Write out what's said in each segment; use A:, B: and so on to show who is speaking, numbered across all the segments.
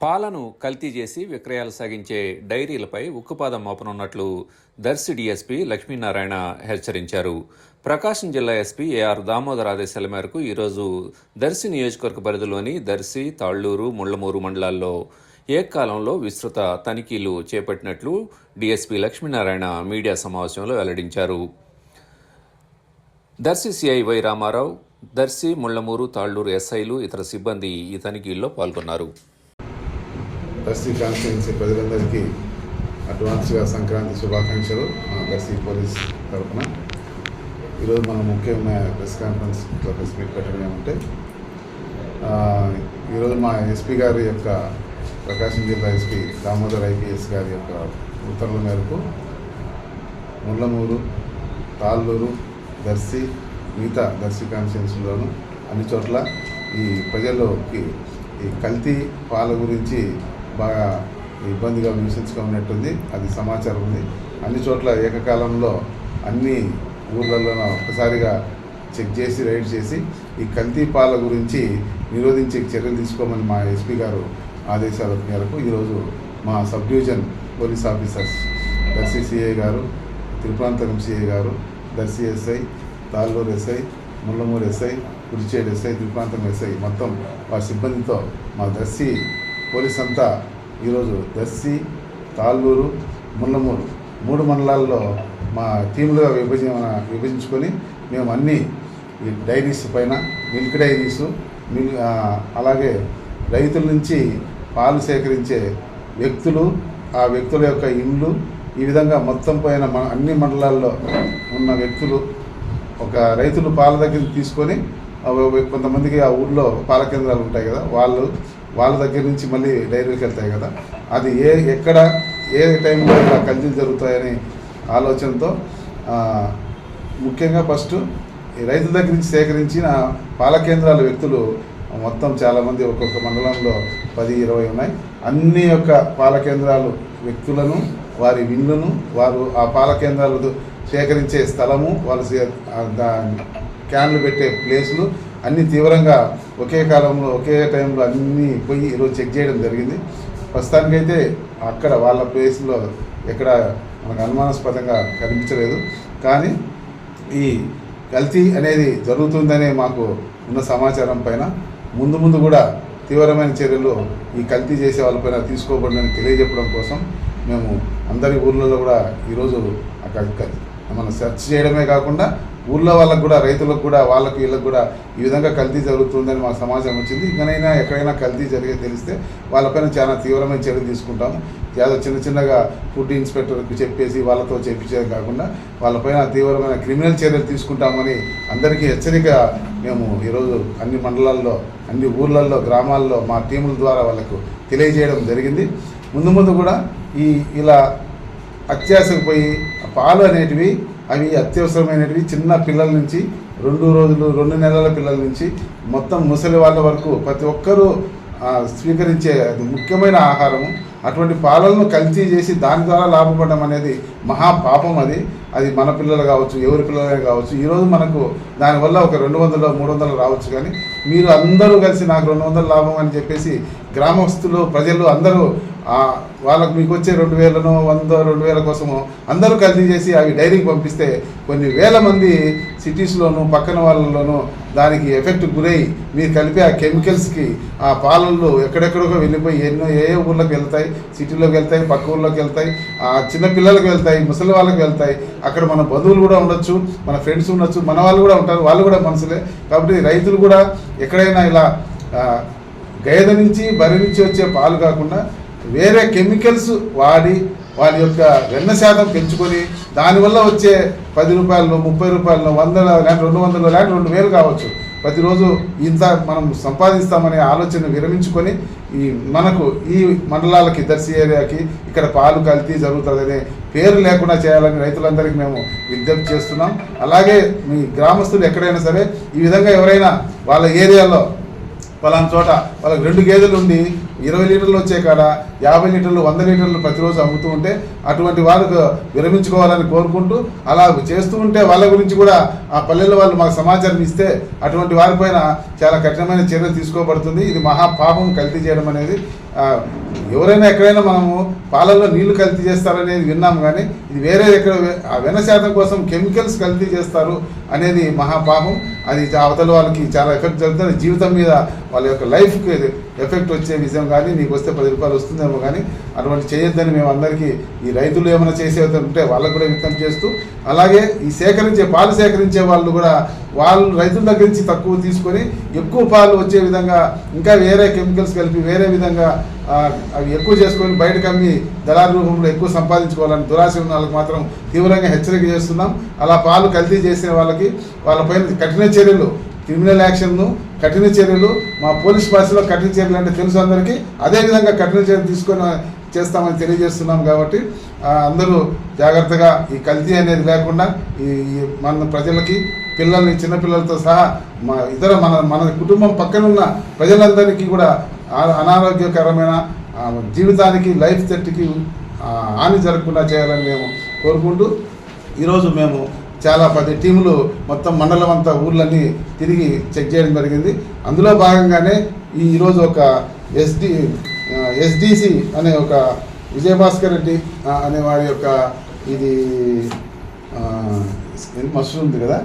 A: పాలను కల్తీ చేసి విక్రయాలు సాగించే డైరీలపై ఉక్కుపాదం మోపనున్నట్లు దర్శి డీఎస్పీ లక్ష్మీనారాయణ హెచ్చరించారు. ప్రకాశం జిల్లా ఎస్పీ ఏఆర్ దామోదర్ ఆదేశాల మేరకు ఈరోజు దర్శి నియోజకవర్గ పరిధిలోని దర్శి తాళ్ళూరు ముళ్ళమూరు మండలాల్లో ఏకాలంలో విస్తృత తనిఖీలు చేపట్టినట్లు డీఎస్పీ లక్ష్మీనారాయణ మీడియా సమావేశంలో వెల్లడించారు. దర్శి సిఐ వై రామారావు దర్శి ముళ్ళమూరు తాళ్ళూరు ఎస్ఐలు ఇతర సిబ్బంది ఈ తనిఖీల్లో పాల్గొన్నారు.
B: దర్శి కాన్స్టిట్యున్సీ ప్రజలందరికీ అడ్వాన్స్గా సంక్రాంతి శుభాకాంక్షలు మా దర్శి పోలీస్ తరఫున. ఈరోజు మన ముఖ్యమైన ప్రెస్ కాన్ఫరెన్స్ ఇట్లా ప్రెస్ మీట్ పెట్టడం ఏమంటే ఈరోజు మా ఎస్పీ గారి యొక్క ప్రకాశం జిల్లా ఎస్పీ దామోదర్ ఐపీఎస్ గారి యొక్క ఉత్తర్వుల మేరకు ముళ్ళమూరు తాళ్ళూరు దర్శి మిగతా దర్శి కాన్స్టిట్యున్సీలోను అన్ని చోట్ల ఈ ప్రజల్లోకి ఈ కల్తీ పాల గురించి బాగా ఇబ్బందిగా విమర్శించుకున్నట్టుంది అది సమాచారం ఉంది. అన్ని చోట్ల ఏకకాలంలో అన్ని ఊర్లలో ఒక్కసారిగా చెక్ చేసి రైడ్ చేసి ఈ కల్తీపాల గురించి నిరోధించే చర్యలు తీసుకోమని మా ఎస్పీ గారు ఆదేశాల మేరకు ఈరోజు మా sub division police officers Darsi CI గారు తిరుపరాంతకం సిఐ గారు Darsi SI Talluru SI Mundlamuru SI Kurichedu SI Tripurantakam SI మొత్తం వారి సిబ్బందితో మా దర్శి పోలీస్ అంతా ఈరోజు దస్సి తాళ్ళూరు ముల్లమూరు మూడు మండలాల్లో మా టీములుగా విభజన విభజించుకొని మేము అన్ని డైరీస్ పైన మిల్క్ డైరీసు మిల్ అలాగే రైతుల నుంచి పాలు సేకరించే వ్యక్తులు ఆ వ్యక్తుల యొక్క ఇండ్లు ఈ విధంగా మొత్తం పైన మన అన్ని మండలాల్లో ఉన్న వ్యక్తులు ఒక రైతులు పాల దగ్గర తీసుకొని కొంతమందికి ఆ ఊళ్ళో పాల కేంద్రాలు ఉంటాయి కదా వాళ్ళు వాళ్ళ దగ్గర నుంచి మళ్ళీ డైరీకి వెళ్తాయి కదా. అది ఏ ఎక్కడ ఏ టైంలో ఇలా కల్తీలు జరుగుతాయని ఆలోచనతో ముఖ్యంగా ఫస్ట్ రైతుల దగ్గర నుంచి సేకరించిన పాల కేంద్రాల వ్యక్తులు మొత్తం చాలామంది ఒక్కొక్క మండలంలో పది ఇరవై ఉన్నాయి. అన్ని యొక్క పాల కేంద్రాలు వ్యక్తులను వారి విన్లను వారు ఆ పాల కేంద్రాలు సేకరించే స్థలము వాళ్ళు సే- దా- క్యాన్లు పెట్టే ప్లేసులు అన్ని తీవ్రంగా ఒకే కాలంలో ఒకే టైంలో అన్నీ పోయి ఈరోజు చెక్ చేయడం జరిగింది. ప్రస్తుతానికైతే అక్కడ వాళ్ళ ప్లేస్లో ఎక్కడ మనకు అనుమానాస్పదంగా కనిపించలేదు. కానీ ఈ కల్తీ అనేది జరుగుతుందనే మాకు ఉన్న సమాచారం పైన ముందు ముందు కూడా తీవ్రమైన చర్యలు ఈ కల్తీ చేసే వాళ్ళపైన తీసుకోబడిందని తెలియజెప్పడం కోసం మేము అందరి ఊర్లలో కూడా ఈరోజు అక్కడ మనం సెర్చ్ చేయడమే కాకుండా ఊళ్ళో వాళ్ళకు కూడా రైతులకు కూడా వాళ్ళకు వీళ్ళకు కూడా ఈ విధంగా కల్తీ జరుగుతుందని మాకు సమాచారం వచ్చింది. ఇంకనైనా ఎక్కడైనా కల్తీ జరిగే తెలిస్తే వాళ్ళపైన చాలా తీవ్రమైన చర్యలు తీసుకుంటాము. ఏదో చిన్న చిన్నగా ఫుడ్ ఇన్స్పెక్టర్కి చెప్పేసి వాళ్ళతో చెప్పించేది కాకుండా వాళ్ళపైన తీవ్రమైన క్రిమినల్ చర్యలు తీసుకుంటామని అందరికీ హెచ్చరిక మేము ఈరోజు అన్ని మండలాల్లో అన్ని ఊర్లలో గ్రామాల్లో మా టీముల ద్వారా వాళ్ళకు తెలియజేయడం జరిగింది. ముందు ముందు కూడా ఈ ఇలా అత్యాశకు పోయి పాలు అనేటివి అవి అత్యవసరమైనవి చిన్న పిల్లల నుంచి రెండు రోజులు రెండు నెలల పిల్లల నుంచి మొత్తం ముసలి వాళ్ళ వరకు ప్రతి ఒక్కరూ స్వీకరించే అది ముఖ్యమైన ఆహారము. అటువంటి పాలలను కల్తీ చేసి దాని ద్వారా లాభపడడం అనేది మహా పాపం అది. అది మన పిల్లలు కావచ్చు ఎవరి పిల్లలే కావచ్చు. ఈరోజు మనకు దానివల్ల ఒక రెండు వందలు మూడు వందలు రావచ్చు కానీ మీరు అందరూ కలిసి నాకు రెండు వందల లాభం అని చెప్పేసి గ్రామస్తులు ప్రజలు అందరూ వాళ్ళకు మీకు వచ్చే రెండు వేలను వంద రెండు వేల కోసము అందరూ కలిసి చేసి అవి డైరీకి పంపిస్తే కొన్ని వేల మంది సిటీస్లోను పక్కన వాళ్ళలోనూ దానికి ఎఫెక్ట్ గురై మీరు కలిపి ఆ కెమికల్స్కి ఆ పాలల్లో ఎక్కడెక్కడికో వెళ్ళిపోయి ఎన్నో ఏ ఏ ఊర్లోకి వెళ్తాయి సిటీలోకి వెళ్తాయి పక్క ఊర్లోకి వెళ్తాయి ఆ చిన్న పిల్లలకు వెళ్తాయి ముసలి వాళ్ళకి వెళ్తాయి అక్కడ మన బంధువులు కూడా ఉండొచ్చు మన ఫ్రెండ్స్ ఉండొచ్చు మన వాళ్ళు కూడా ఉంటారు వాళ్ళు కూడా మనుషులే కాబట్టి రైతులు కూడా ఎక్కడైనా ఇలా ఆ, గేదె నుంచి బరి నుంచి వచ్చే పాలు కాకుండా వేరే కెమికల్స్ వాడి వాళ్ళ యొక్క వెన్న శాతం పెంచుకొని దానివల్ల వచ్చే పది రూపాయలు ముప్పై రూపాయలు వందల లేకపోతే రెండు వందలు లేకపోతే రెండు వేలు కావచ్చు. ప్రతిరోజు ఇంత మనం సంపాదిస్తామనే ఆలోచన విరమించుకొని ఈ మనకు ఈ మండలాలకి దర్శి ఏరియాకి ఇక్కడ పాలు కల్తీ జరుగుతుందనే పేరు లేకుండా చేయాలని రైతులందరికీ మేము విజ్ఞప్తి చేస్తున్నాం. అలాగే మీ గ్రామస్తులు ఎక్కడైనా సరే ఈ విధంగా ఎవరైనా వాళ్ళ ఏరియాలో పలానా చోట వాళ్ళకి రెండు గేదెలు ఉండి ఇరవై లీటర్లు వచ్చే కాడ యాభై లీటర్లు వంద లీటర్లు ప్రతిరోజు అమ్ముతూ ఉంటే అటువంటి వాళ్ళకు విరమించుకోవాలని కోరుకుంటూ అలా చేస్తూ ఉంటే వాళ్ళ గురించి కూడా ఆ పల్లెల్లో వాళ్ళు మాకు సమాచారం ఇస్తే అటువంటి వారిపైన చాలా కఠినమైన చర్యలు తీసుకోబడుతుంది. ఇది మహాపాపం కల్తీ చేయడం అనేది. ఎవరైనా ఎక్కడైనా మనము పాలల్లో నీళ్ళు కల్తీ చేస్తారనేది విన్నాము కానీ ఇది వేరే ఎక్కడ ఆ వెన శాతం కోసం కెమికల్స్ కల్తీ చేస్తారు అనేది మహాపాపం. అది అవతల వాళ్ళకి చాలా ఎఫెక్ట్ జరుగుతుంది. జీవితం మీద వాళ్ళ యొక్క లైఫ్కి ఎఫెక్ట్ వచ్చే విషయం కానీ నీకు వస్తే పది రూపాయలు వస్తుందేమో కానీ అటువంటి చేయొద్దని మేము అందరికీ ఈ రైతులు ఏమైనా చేసే ఉంటే వాళ్ళకు కూడా విత్తనం చేస్తూ అలాగే ఈ సేకరించే పాలు సేకరించే వాళ్ళు కూడా వాళ్ళు రైతుల దగ్గర నుంచి తక్కువ తీసుకొని ఎక్కువ పాలు వచ్చే విధంగా ఇంకా వేరే కెమికల్స్ కలిపి వేరే విధంగా అవి ఎక్కువ చేసుకొని బయటకు అమ్మి దళారు రూపంలో ఎక్కువ సంపాదించుకోవాలని దురాశ ఉన్న వాళ్ళకి మాత్రం తీవ్రంగా హెచ్చరిక చేస్తున్నాం. అలా పాలు కల్తీ చేసిన వాళ్ళకి వాళ్ళపైన కఠిన చర్యలు క్రిమినల్ యాక్షన్ను కఠిన చర్యలు మా పోలీస్ భాషలో కఠిన చర్యలు అంటే తెలుసు అందరికీ. అదేవిధంగా కఠిన చర్యలు తీసుకొని చేస్తామని తెలియజేస్తున్నాం కాబట్టి అందరూ జాగ్రత్తగా ఈ కల్తీ అనేది లేకుండా ఈ మన ప్రజలకి పిల్లల్ని చిన్నపిల్లలతో సహా మా ఇతర మన మన కుటుంబం పక్కన ఉన్న ప్రజలందరికీ కూడా అనారోగ్యకరమైన జీవితానికి లైఫ్ సెట్కి హాని జరగకుండా చేయాలని మేము కోరుకుంటూ ఈరోజు మేము చాలా పది టీములు మొత్తం మండలం అంతా ఊర్లన్నీ తిరిగి చెక్ చేయడం జరిగింది. అందులో భాగంగానే ఈ ఈరోజు ఒక ఎస్డి ఎస్డిసి అనే ఒక విజయభాస్కర్ రెడ్డి అనే వారి యొక్క ఇది మష్రూమ్ ఉంది కదా?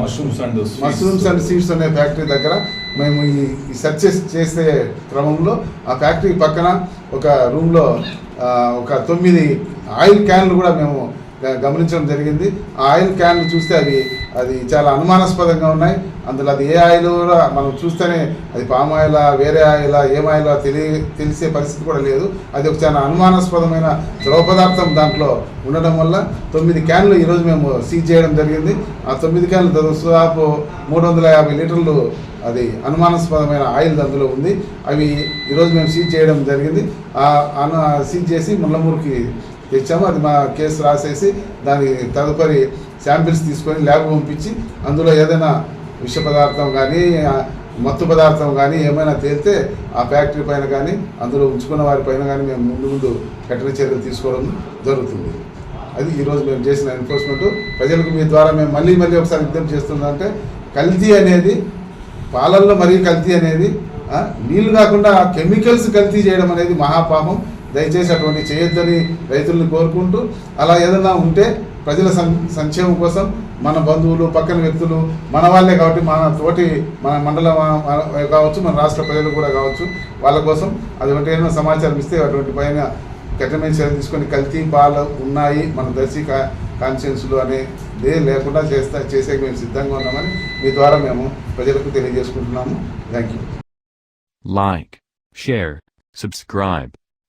C: Mushrooms and
B: mushrooms and seeds అనే ఫ్యాక్టరీ దగ్గర మేము ఈ సెర్చెస్ చేసే క్రమంలో ఆ ఫ్యాక్టరీ పక్కన ఒక రూమ్లో ఒక తొమ్మిది ఆయిల్ క్యాన్లు కూడా మేము గమనించడం జరిగింది. ఆ ఆయిల్ క్యాన్లు చూస్తే అవి అది చాలా అనుమానాస్పదంగా ఉన్నాయి. అందులో అది ఏ ఆయిల్ కూడా మనం చూస్తేనే అది పామ్ ఆయిలా వేరే ఆయిలా ఏం ఆయిలా తెలియ తెలిసే పరిస్థితి కూడా లేదు. అది ఒక చాలా అనుమానాస్పదమైన ద్రవ పదార్థం దాంట్లో ఉండడం వల్ల తొమ్మిది క్యాన్లు ఈరోజు మేము సీజ్ చేయడం జరిగింది. ఆ తొమ్మిది క్యాన్లు దాదాపు మూడు వందల యాభై లీటర్లు అది అనుమానాస్పదమైన ఆయిల్ అందులో ఉంది. అవి ఈరోజు మేము సీజ్ చేయడం జరిగింది. ఆ అను సీజ్ చేసి ముళ్ళమూరుకి తెచ్చాము. అది మా కేసు రాసేసి దాని తదుపరి శాంపిల్స్ తీసుకొని ల్యాబ్ పంపించి అందులో ఏదైనా విష పదార్థం కానీ మత్తు పదార్థం కానీ ఏమైనా తేలితే ఆ ఫ్యాక్టరీ పైన కానీ అందులో ఉంచుకున్న వారి పైన కానీ మేము ముందు ముందు కఠిన చర్యలు తీసుకోవడం జరుగుతుంది. అది ఈరోజు మేము చేసిన ఎన్ఫోర్స్మెంట్ ప్రజలకు మీ ద్వారా మేము మళ్ళీ మళ్ళీ ఒకసారి విజ్ఞప్తి చేస్తుందంటే కల్తీ అనేది పాలల్లో మరీ కల్తీ అనేది ఆ, నీళ్ళు కాకుండా కెమికల్స్ కల్తీ చేయడం అనేది మహాపాపం. దయచేసి అటువంటి చేయొద్దని రైతులను కోరుకుంటూ అలా ఏదైనా ఉంటే ప్రజల సంక్షేమం కోసం మన బంధువులు పక్కన వ్యక్తులు మన వాళ్ళే కాబట్టి మన తోటి మన మండలం మన- కావచ్చు మన రాష్ట్ర ప్రజలు కూడా కావచ్చు వాళ్ళ కోసం అటువంటి ఏమైనా సమాచారం ఇస్తే అటువంటి పైన కఠినమైన చర్యలు తీసుకొని కల్తీ పాలు ఉన్నాయి మన దర్శి కా కాన్షియన్స్లు అనేది లేకుండా చేస్తా చేసే మేము సిద్ధంగా ఉన్నామని మీ ద్వారా మేము ప్రజలకు తెలియజేసుకుంటున్నాము. Thank you
D: like share subscribe